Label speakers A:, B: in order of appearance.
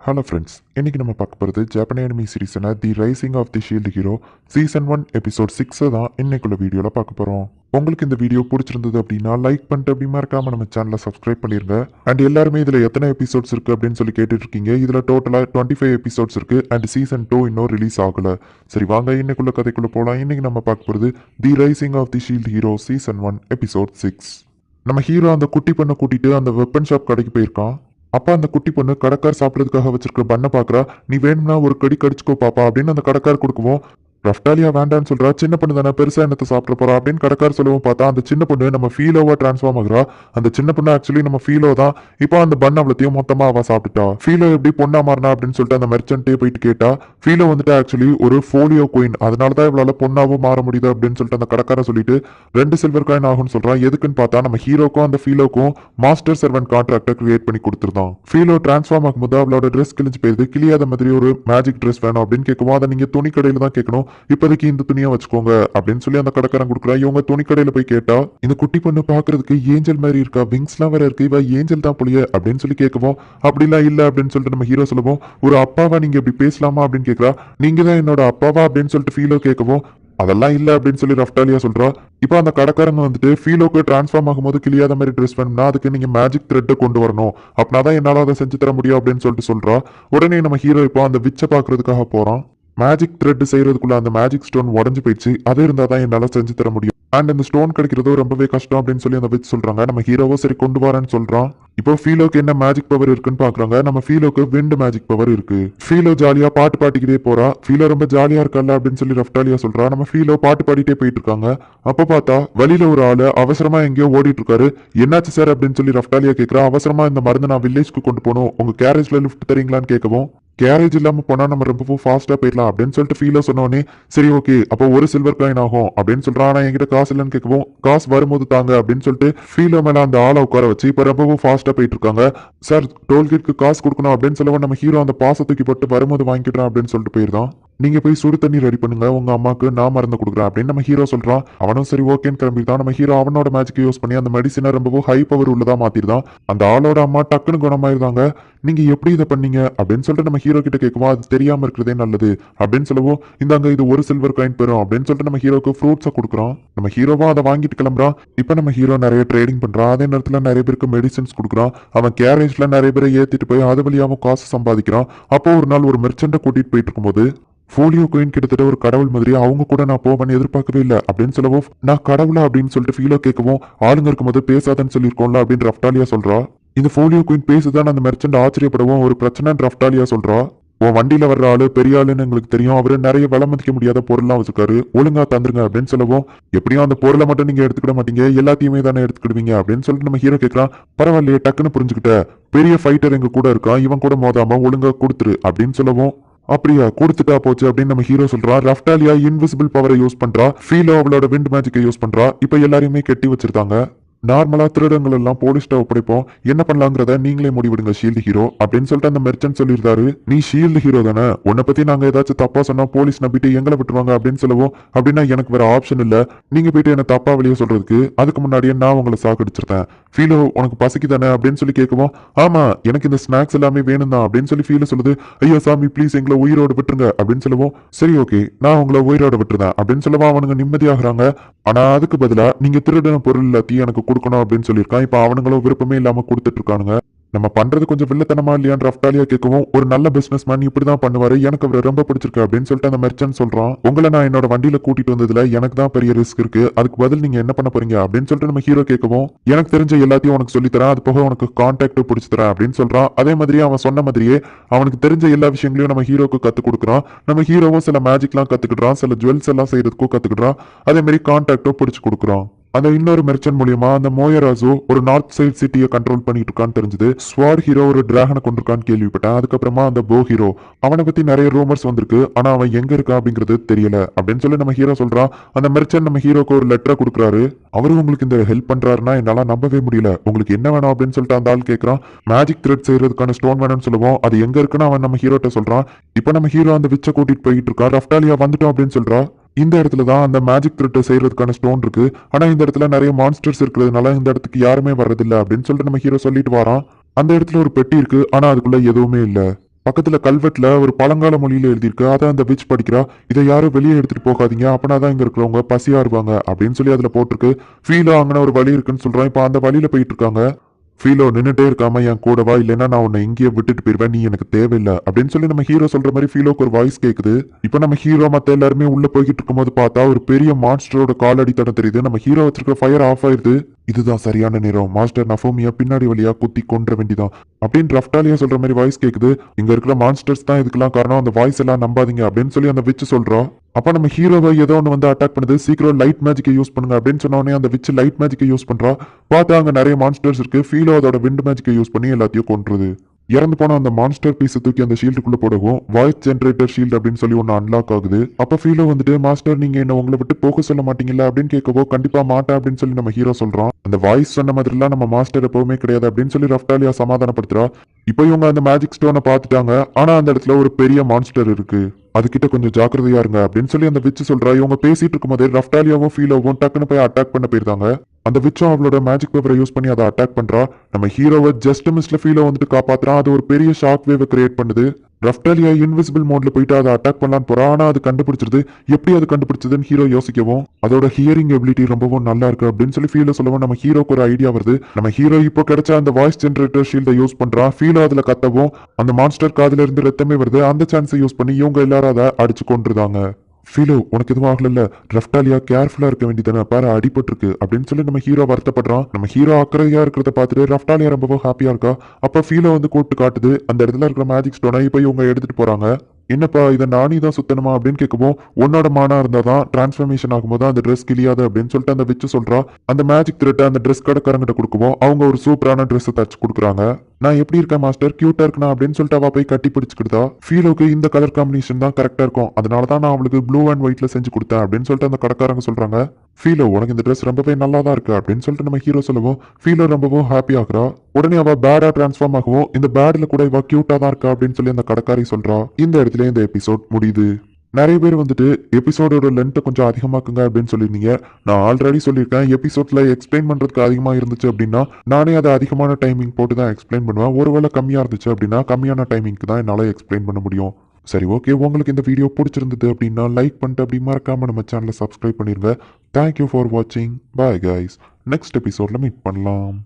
A: Hello friends இன்னைக்கு நம்ம பார்க்க போகிறது Japan anime சீரீஸான the rising of the shield hero season one episode சிக்ஸை தான் இன்னைக்குள்ள வீடியோவில் பார்க்க போகிறோம் உங்களுக்கு இந்த வீடியோ பிடிச்சிருந்தது அப்படின்னா லைக் பண்ணிட்டு அப்படி மறக்காம நம்ம சேனலை சப்ஸ்கிரைப் பண்ணிருங்க. அண்ட் எல்லாருமே இதில் எத்தனை எபிசோட்ஸ் இருக்குது அப்படின்னு சொல்லி கேட்டுட்டு இருக்கீங்க இதில் டோட்டலாக டுவெண்ட்டி ஃபைவ் எபிசோட்ஸ் இருக்குது அண்ட் சீசன் டூ இன்னும் ரிலீஸ் ஆகலை. சரி வாங்க இன்னைக்குள்ள கதைக்குள்ளே போகலாம் இன்னைக்கு நம்ம பார்க்க போகிறது the rising of the shield hero season one episode six நம்ம ஹீரோ அந்த குட்டி பொண்ணை கூட்டிட்டு அந்த வெப்பன் ஷாப் கடைக்கு போயிருக்கான். அப்பா அந்த குட்டி பொண்ணு கடைக்கார் சாப்பிட்றதுக்காக வச்சிருக்கிற பண்ணை பாக்குறா. நீ வேணும்னா ஒரு கடி கடிச்சுக்கோ பாப்பா அப்படின்னு அந்த கடைக்கார் கொடுக்குவோம் ரஃப்டாலியா வேண்டான்னு சொல்றா சின்ன பொண்ணு தானே பெருசா என்னத்தை சாப்பிட போறா அப்படின்னு கடைக்கார் சொல்லவும் பார்த்தா அந்த சின்ன பொண்ணு நம்ம ஃபீலோவா டிரான்ஸ்ஃபார்ம் ஆகுறா. அந்த சின்ன பொண்ணு ஆக்சுவலி நம்ம ஃபீலோ தான். இப்போ அந்த பண்ண அவ்வளோத்தையும் மொத்தமா அவ சாப்பிட்டுட்டா. ஃபீலோ எப்படி பொண்ணா மாறினா அப்படின்னு சொல்லிட்டு அந்த மெர்ச்சன்ட்டே போயிட்டு கேட்டா ஃபீலோ வந்துட்டு ஆக்சுவலி ஒரு ஃபோலியோ குயின் அதனால தான் இவளால பொண்ணாவும் மாற முடியுது அப்படின்னு சொல்லிட்டு அந்த கடைக்காரன் சொல்லிட்டு ரெண்டு சில்வர் காயின் ஆகும்னு சொல்றான் எதுக்குன்னு பார்த்தா நம்ம ஹீரோக்கும் அந்த ஃபீலோக்கும் மாஸ்டர் சர்வன் கான்ட்ராக்டை கிரியேட் பண்ணி கொடுத்துருந்தான். ஃபீலோ டிரான்ஸ்ஃபார்ம் ஆகும்போது அவளோட ட்ரெஸ் கிழிஞ்சு போயிருது. கிளியாத மாதிரி ஒரு மேஜிக் ட்ரெஸ் வேணும் அப்படின்னு கேட்கும் அதை நீங்க துணி கடையில் தான் கேட்கணும். இப்போதைக்கு இந்த துணியை வச்சுக்கோங்க அப்படின்னு சொல்லி அந்த கடைக்காரன் கொடுக்குறா. இவங்க துணிக்கடையில போய் கேட்டா இந்த குட்டி பொண்ணு பாக்குறதுக்கு ஏஞ்சல் மாதிரி இருக்கா? விங்ஸ்லாம் வேற இருக்கு. இவ ஏஞ்சல் தான் புளிய அப்படின்னு சொல்லி கேட்கவும் அப்படிலாம் இல்ல அப்படின்னு சொல்லிட்டு நம்ம ஹீரோ சொல்லுவோம் ஒரு அப்பாவா நீங்க இப்படி பேசலாமா? அப்படின்னு கேட்கறா. நீங்க தான் என்னோட அப்பாவா? அப்படின்னு சொல்லிட்டு ஃபீலோ கேட்கவும் அதெல்லாம் இல்ல அப்படின்னு சொல்லி ரஃப்டாலியா சொல்றா. இப்போ அந்த கடைக்காரங்க வந்துட்டு ஃபீலோக்கு டிரான்ஸ்ஃபார்ம் ஆகும்போது கிளியாத மாதிரி ட்ரெஸ் பண்ணா அதுக்கு நீங்க மேஜிக் த்ரெட்டை கொண்டு வரணும். அப்படின்னா தான் என்னால அதை செஞ்சு தர முடியும் அப்படின்னு சொல்லிட்டு சொல்றா. உடனே நம்ம ஹீரோ இப்போ அந்த விச்சை பாக்குறதுக்காக போறோம் மேஜிக் த்ரெட் செய்யறதுக்குள்ள அந்த மேஜிக் ஸ்டோன் உடஞ்சு போயிடுச்சு. அது இருந்தா தான் என்னால செஞ்சு தர முடியும். அண்ட் இந்த ஸ்டோன் கிடைக்கிறதோ ரொம்பவே கஷ்டம் அப்படின்னு சொல்லி அந்த வச்சு சொல்றாங்க. நம்ம ஹீரோவோ சரி கொண்டு வரேன்னு சொல்றான். இப்போ ஃபீலோக்கு என்ன மேஜிக் பவர் இருக்குன்னு பாக்குறாங்க. நம்ம ஃபீலோக்கு விண்ட் மேஜிக் பவர் இருக்கு. ஃபீலோ ஜாலியா பாட்டு பாட்டிக்கிட்டே போறா. ஃபீலோ ரொம்ப ஜாலியா இருக்கல அப்படின்னு சொல்லி ரஃப்டாலியா சொல்றா. நம்ம ஃபீலோ பாட்டு பாடிட்டே போயிட்டு இருக்காங்க. அப்ப பார்த்தா வழியில ஒரு ஆளு அவசரமா எங்கேயோ ஓடிட்டு இருக்காரு. என்னாச்சு சார் அப்படின்னு சொல்லி ரஃப்டாலியா கேக்குறா. அவசரமா இந்த மருந்து நான் வில்லேஜ்க்கு கொண்டு போகணும். உங்க கேரேஜ்ல லிஃப்ட் தரீங்களான்னு கேட்கவும் கேரேஜ் இல்லாம போனா நம்ம ரொம்பவும் ஃபாஸ்டா போயிடலாம் அப்படின்னு சொல்லிட்டு ஃபீலாக சொன்னோடனே சரி ஓகே அப்போ ஒரு சில்வர் காயின் ஆகும் அப்படின்னு சொல்றான். ஆனா என்கிட்ட காசு இல்லைன்னு கேட்கவும் காசு வரும்போது தாங்க அப்படின்னு சொல்லிட்டு ஃபீலோ மேல அந்த ஆளை உட்கார வச்சு இப்ப ரொம்பவும் ஃபாஸ்டா போயிட்டு இருக்காங்க. சார் டோல்கேட்க்கு காசு கொடுக்கணும் அப்படின்னு சொல்லவும் நம்ம ஹீரோ அந்த பாச தூக்கி போட்டு வரும்போது வாங்கிக்கிறேன் அப்படின்னு சொல்லிட்டு போயிருந்தான் நீங்க போய் சுடு தண்ணி ரெடி பண்ணுங்க. உங்க அம்மாக்கு நான் மருந்து கொடுக்குறேன் அப்படின்னு நம்ம ஹீரோ சொல்றான். அவனும் சரி ஓகேன்னு கிளம்பிட்டான். நம்ம ஹீரோ அவனோட மேஜிக் யூஸ் பண்ணி அந்த மெடிசனை ரொம்பவும் ஹை பவர் உள்ளதா மாத்திருந்தான் அந்த ஆளோட அம்மா டக்குன்னு குணமாயிருந்தாங்க. நீங்க எப்படி இதை பண்ணீங்க? அப்படின்னு சொல்லிட்டு நம்ம ஹீரோ கிட்ட கேட்குவோம் அது தெரியாம இருக்கிறதே நல்லது. அப்படின்னு சொல்லவும் இந்தாங்க இது ஒரு சில்வர் காயின் பெறும். அப்படின்னு சொல்லிட்டு நம்ம ஹீரோக்கு ஃப்ரூட்ஸை கொடுக்குறோம் நம்ம ஹீரோவா அதை வாங்கிட்டு கிளம்புறான். இப்போ நம்ம ஹீரோ நிறைய ட்ரேடிங் பண்றான். அதே நேரத்தில் நிறைய பேருக்கு மெடிசன்ஸ் கொடுக்குறான். அவன் கேரேஜ்ல நிறைய பேரை ஏத்திட்டு போய் அது வழியாவும் காசு சம்பாதிக்கிறான். அப்போ ஒரு நாள் ஒரு மெர்ச்சண்ட்டை கூட்டிட்டு போயிட்டு இருக்கும்போது ஃபோலியோ குயின் கிட்டத்தட்ட ஒரு கடவுள் மாதிரி அவங்க கூட நான் போவேன் எதிர்பார்க்கவே இல்லை. அப்படின்னு சொல்லவும் நான் கடவுளா? அப்படின்னு சொல்லிட்டு ஃபீலோ கேட்கவும் ஆளுங்க இருக்கும்போது பேசாதன்னு சொல்லியிருக்கோம்ல அப்படின்னு ரஃப்டாலியா சொல்றா. இந்த ஃபோலியோ குயின் பேசுதான் அந்த மெர்ச்சன்ட் ஆச்சரியப்படவும் ஒரு பிரச்சனைன்னு ரஃப்டாலியா சொல்றா. உன் வண்டியில வர்ற ஆளு பெரிய ஆளுன்னு எங்களுக்கு தெரியும். அவரு நிறைய விலை மதிக்க முடியாத பொருள்லாம் வச்சிருக்காரு. ஒழுங்கா தந்துருங்க அப்படின்னு சொல்லவும் எப்படியும் அந்த பொருளை மட்டும் நீங்க எடுத்துக்கிட மாட்டீங்க. எல்லாத்தையுமே தானே எடுத்துக்கிடுவீங்க அப்படின்னு சொல்லிட்டு நம்ம ஹீரோ கேட்கறான் பரவாயில்லையே டக்குன்னு புரிஞ்சுக்கிட்ட. பெரிய ஃபைட்டர் எங்க கூட இருக்கான். இவன் கூட மோதாம ஒழுங்கா கொடுத்துரு அப்படின்னு சொல்லவும் அப்படியா கொடுத்துட்டா போச்சு அப்படின்னு நம்ம ஹீரோ சொல்றா. ரஃப்டாலியா இன்விசிபிள் பவரை யூஸ் பண்றா. ஃபீலோ அவளோட விண்ட் மேஜிக்கை யூஸ் பண்றா. இப்ப எல்லாரையுமே கெட்டி வச்சிருக்காங்க. நார்மலா திருடங்கள் எல்லாம் போலீஸ்ட ஒப்படைப்போம். என்ன பண்ணலாங்கிறத நீங்களே முடிவிடுங்க ஷீல்டு ஹீரோ அப்படின்னு சொல்லிட்டு அந்த மெர்ச்சன்ட் சொல்லியிருந்தாரு. நீ ஷீல்டு ஹீரோ தானே? உன்னை பத்தி நாங்க ஏதாச்சும் தப்பா சொன்னா போலீஸ் நம்பிட்டு எங்களை விட்டுருவாங்க அப்படின்னு சொல்லவும். அப்படின்னா எனக்கு வேற ஆப்ஷன் இல்ல. நீங்க போயிட்டு என்ன தப்பா வெளியே சொல்றதுக்கு அதுக்கு முன்னாடியே நான் உங்களை சாக்கடிச்சிருந்தேன் ஃபீலோ உனக்கு பசிக்கு தானே அப்படின்னு சொல்லி கேட்கவும் ஆமா எனக்கு இந்த ஸ்நாக்ஸ் எல்லாமே வேணும் தான் அப்படின்னு சொல்லி ஃபீல சொல்லுது. ஐயோ சாமி ப்ளீஸ் எங்களை உயிரோட விட்டுருங்க அப்படின்னு சொல்லுவோம். சரி ஓகே நான் உங்களை உயிரோட விட்டுருந்தேன் அப்படின்னு சொல்லவும் அவனுங்க நிம்மதியாகிறாங்க. ஆனா அதுக்கு பதிலா நீங்க திருடின பொருள் எல்லாத்தையும் எனக்கு கொடுக்கணும் அப்படின்னு சொல்லியிருக்கான். இப்ப அவனுங்களும் விருப்பமே இல்லாம கொடுத்துட்டு இருக்கானுங்க நம்ம பண்றது கொஞ்சம் வில்லத்தனமா இல்லையான்னு ரஃப்டாலியா கேட்கவும் ஒரு நல்ல பிசினஸ் மேன் இப்படிதான் பண்ணுவாரு. எனக்கு அவரை ரொம்ப பிடிச்சிருக்கு அப்படின்னு சொல்லிட்டு அந்த மெர்ச்சன்ட் சொல்றான். உங்களை நான் என்னோட வண்டியில கூட்டிட்டு வந்ததுல எனக்கு தான் பெரிய ரிஸ்க் இருக்கு. அதுக்கு பதில் நீங்க என்ன பண்ண போறீங்க? அப்படின்னு சொல்லிட்டு நம்ம ஹீரோ கேட்கவும் எனக்கு தெரிஞ்ச எல்லாத்தையும் உனக்கு சொல்லி தரேன். அது போக உனக்கு கான்டாக்ட் பிடிச்சி தரேன் அப்படின்னு சொல்றான். அதே மாதிரி அவன் சொன்ன மாதிரியே அவனுக்கு தெரிஞ்ச எல்லா விஷயங்களையும் நம்ம ஹீரோக்கு கத்து கொடுக்குறான். நம்ம ஹீரோவும் சில மேஜிக்லாம் கத்துக்கிட்டான் சில ஜுவல்ஸ் எல்லாம் செய்யறதுக்கும் கத்துக்கிட்டான் அதே மாதிரி கான்டாக்டும் பிடிச்சு கொடுக்குறான். அந்த இன்னொரு மெர்ச்சன்ட் மூலியமா அந்த மோயராஜோ ஒரு நார்த் சைட் சிட்டியை கண்ட்ரோல் பண்ணிட்டு இருக்கான்னு தெரிஞ்சது. ஸ்வாட் ஹீரோ ஒரு டிராகனை கொண்டிருக்கான்னு கேள்விப்பட்டேன். அதுக்கப்புறமா அந்த போ ஹீரோ அவனை பத்தி நிறைய ரூமர்ஸ் வந்திருக்கு. ஆனா அவன் எங்க இருக்கா அப்படிங்கிறது தெரியல. அப்படின்னு சொல்லி நம்ம ஹீரோ சொல்றான். அந்த மெர்ச்சன்ட் நம்ம ஹீரோக்கு ஒரு லெட்டரை கொடுக்குறாரு. அவரும் உங்களுக்கு இந்த ஹெல்ப் பண்றாருன்னா என்னால நம்பவே முடியல. உங்களுக்கு என்ன வேணும் அப்படின்னு சொல்லிட்டு அந்த ஆள் கேட்கறான் மேஜிக் த்ரெட் செய்யறதுக்கான ஸ்டோன் வேணும்னு சொல்லுவோம். அது எங்க இருக்குன்னு அவன் நம்ம ஹீரோட்ட சொல்றான். இப்போ நம்ம ஹீரோ அந்த விச்சை கூட்டிட்டு போயிட்டு இருக்கா? ரஃப்டாலியா வந்துட்டோம் அப்படின்னு சொல்றான் இந்த இடத்துல தான் அந்த மேஜிக் த்ரெட்டை செய்யறதுக்கான ஸ்டோன் இருக்கு. ஆனா இந்த இடத்துல நிறைய மான்ஸ்டர்ஸ் இருக்கிறதுனால இந்த இடத்துக்கு யாருமே வர்றதில்ல அப்படின்னு சொல்லிட்டு நம்ம ஹீரோ சொல்லிட்டு வரான். அந்த இடத்துல ஒரு பெட்டி இருக்கு. ஆனா அதுக்குள்ள எதுவுமே இல்ல. பக்கத்துல கல்வெட்டுல ஒரு பழங்கால மொழியில எழுதியிருக்கு. அதை அந்த விச் படிக்கிறா. இதை யாரும் வெளியே எடுத்துட்டு போகாதீங்க. அப்பனா தான் இங்க இருக்கிறவங்க பசியா இருப்பாங்க அப்படின்னு சொல்லி அதுல போட்டிருக்கு. ஃபீலா அங்கன ஒரு வழி இருக்குன்னு சொல்றான். இப்போ அந்த வழியில போயிட்டு இருக்காங்க. ஃபீலோ நின்னுட்டே இருக்காம என் கூட வா இல்லைன்னா நான் உன்னை இங்கேயே விட்டுட்டு போயிருவேன். நீ எனக்கு தேவையில்லை. அப்படின்னு சொல்லி நம்ம ஹீரோ சொல்ற மாதிரி ஃபீலோக்கு ஒரு வாய்ஸ் கேக்குது. இப்போ நம்ம ஹீரோ மத்த எல்லாருமே உள்ள போய்கிட்டு இருக்கும்போது பார்த்தா ஒரு பெரிய மான்ஸ்டரோட காலடி தடம் தெரியுது. நம்ம ஹீரோ வச்சிருக்க ஃபயர் ஆஃப் ஆயிருது இதுதான் சரியான நேரம். மாஸ்டர் நஃபோமியா பின்னாடி வழியா குத்தி கொன்ற வேண்டிதான். அப்படின்னு ரஃப்டாலியா சொல்ற மாதிரி வாய்ஸ் கேக்குது. இங்க இருக்கிற மான்ஸ்டர்ஸ் தான் இதுக்கெல்லாம் காரணம். அந்த வாய்ஸ் எல்லாம் நம்பாதீங்க அப்படின்னு சொல்லி அந்த விச்சு சொல்றோம் அப்ப நம்ம ஹீரோவை ஏதோ ஒன்று வந்து அட்டாக் பண்ணுது. சீக்கிரம் லைட் மேஜிக்கை யூஸ் பண்ணுங்க அப்படின்னு சொன்ன அந்த விச்சு லைட் மேஜிக்கை யூஸ் பண்றா. பார்த்தா அங்க நிறைய மான்ஸ்டர்ஸ் இருக்கு. ஃபீலோ அதோட விண்ட் மேஜிக்கை யூஸ் பண்ணி எல்லாத்தையும் கொன்றுது. இறந்து போன அந்த மான்ஸ்டர் பீஸை தூக்கி அந்த ஷீல்டுக்குள்ள போடவும் வாய்ஸ் ஜென்ரேட்டர் ஷீல்டு அப்படின்னு சொல்லி ஒன்று அன்லாக் ஆகுது. அப்போ ஃபீலோ வந்துட்டு மாஸ்டர் நீங்க என்ன உங்களை விட்டு போக சொல்ல மாட்டீங்களா? அப்படின்னு கேட்கவோ கண்டிப்பா மாட்டேன் அப்படின்னு சொல்லி நம்ம ஹீரோ சொல்றோம். அந்த வாய்ஸ் சொன்ன மாதிரிலாம் நம்ம மாஸ்டர் எப்பவுமே கிடையாது அப்படின்னு சொல்லி ரஃப்டாலியா சமாதானப்படுத்துறா. இப்போ இவங்க அந்த மேஜிக் ஸ்டோனை பார்த்துட்டாங்க. ஆனா அந்த இடத்துல ஒரு பெரிய மான்ஸ்டர் இருக்கு. அதுகிட்ட கொஞ்சம் ஜாக்கிரதையா இருங்க அப்படின்னு சொல்லி அந்த விச்சு சொல்றா. இவங்க பேசிட்டு இருக்கும்போதே ரஃப்டாலியாவும் ஃபீலோவும் டக்குன்னு போய் அட்டாக் பண்ண போயிருந்தாங்க அந்த விச்சம் அவளோட மேஜிக் பவரை யூஸ் பண்ணி அதை அட்டாக் பண்றா. நம்ம ஹீரோவை ஜஸ்ட் மிஸ்ல ஃபீலோ வந்துட்டு காப்பாத்துறான் அது ஒரு பெரிய ஷாக் வேவை கிரியேட் பண்ணுது. ரஃப்டாலியா இன்விசிபிள் மோட்ல போயிட்டு அதை அட்டாக் பண்ணலான்னு போறா. ஆனா அது கண்டுபிடிச்சிருது. எப்படி அது கண்டுபிடிச்சதுன்னு ஹீரோ யோசிக்கவும். அதோட ஹியரிங் எபிலிட்டி ரொம்பவும் நல்லா இருக்கு அப்படின்னு சொல்லி ஃபீலோ சொல்லவும் நம்ம ஹீரோக்கு ஒரு ஐடியா வருது. நம்ம ஹீரோ இப்போ கிடைச்ச அந்த வாய்ஸ் ஜென்ரேட்டர் ஷீல்டை யூஸ் பண்றான் ஃபீலோ அதுல கத்தவும். அந்த மான்ஸ்டர் காதுல இருந்து ரத்தமே வருது. அந்த சான்ஸை யூஸ் பண்ணி இவங்க எல்லாரும் அதை அடிச்சு கொண்டிருந்தாங்க ஃபீலோ உனக்கு எதுவும் ஆகல ரஃப்டாலியா கேர்ஃபுல்லா இருக்க வேண்டியதானே பாரு அடிபட்டிருக்கு. அப்படின்னு சொல்லி நம்ம ஹீரோ வருத்தப்படுறான். நம்ம ஹீரோ அக்கறையா இருக்கிறத பார்த்துட்டு ரஃப்டாலியா ரொம்பவும் ஹாப்பியா இருக்கா? அப்ப ஃபீலோ வந்து கூப்பிட்டு காட்டுது. அந்த இடத்துல இருக்கிற மேஜிக் ஸ்டோனை இப்போ இவங்க எடுத்துட்டு போறாங்க. என்னப்பா இதை நானே தான் சுத்தணுமா அப்படின்னு கேட்கவும் உன்னோட மானா இருந்தா தான் டிரான்ஸ்ஃபர்மேஷன் ஆகும்போது அந்த ட்ரெஸ் கிளியாது அப்படின்னு சொல்லிட்டு அந்த விச்சு சொல்றா. அந்த மேஜிக் திருட்ட அந்த ட்ரெஸ் கடைக்காரங்கிட்ட கொடுக்குவோம் அவங்க ஒரு சூப்பரான ட்ரெஸ் தச்சு கொடுக்குறாங்க. நான் எப்படி இருக்கேன் மாஸ்டர் கியூட்டா இருக்கணும் அப்படின்னு சொல்லிட்டு அவ போய் கட்டி பிடிச்சிக்கிட்டா ஃபீலோக்கு இந்த கலர் காம்பினேஷன் தான் கரெக்டா இருக்கும். அதனால தான் நான் அவளுக்கு ப்ளூ அண்ட் ஒயிட்ல செஞ்சு கொடுத்தேன் அப்படின்னு சொல்லிட்டு அந்த கடைக்காரங்க சொல்றாங்க. ஃபீலோ உனக்கு இந்த ட்ரெஸ் ரொம்பவே நல்லா தான் இருக்கு அப்படின்னு சொல்லிட்டு நம்ம ஹீரோ சொல்லவும். ஃபீலோ ரொம்பவும் ஹாப்பி ஆகுறா? உடனே அவ பேடா டிரான்ஸ்ஃபார்ம் ஆகவும் இந்த பேட்ல கூட இவ கியூட்டா தான் இருக்கா அப்படின்னு சொல்லி அந்த கடைக்காரி சொல்றா. இந்த இடத்துல இந்த எபிசோட் முடியுது. நிறைய பேர் வந்துட்டு எபிசோடோட லென்த்தை கொஞ்சம் அதிகமாக்குங்க அப்படின்னு சொல்லியிருந்தீங்க. நான் ஆல்ரெடி சொல்லியிருக்கேன் எபிசோட்ல எக்ஸ்பிளைன் பண்றதுக்கு அதிகமாக இருந்துச்சு அப்படின்னா நானே அதை அதிகமான டைமிங் போட்டு தான் எக்ஸ்பிளைன் பண்ணுவேன். ஒருவேளை கம்மியாக இருந்துச்சு அப்படின்னா கம்மியான டைமிங்க்கு தான் என்னால் எக்ஸ்பிளைன் பண்ண முடியும். சரி ஓகே உங்களுக்கு இந்த வீடியோ பிடிச்சிருந்தது அப்படின்னா லைக் பண்ணிட்டு அப்படி மறக்காம நம்ம சேனலை சப்ஸ்கிரைப் பண்ணிருங்க. தேங்க்யூ ஃபார் வாட்சிங் பாய் கைஸ் நெக்ஸ்ட் எபிசோட்ல மீட் பண்ணலாம்.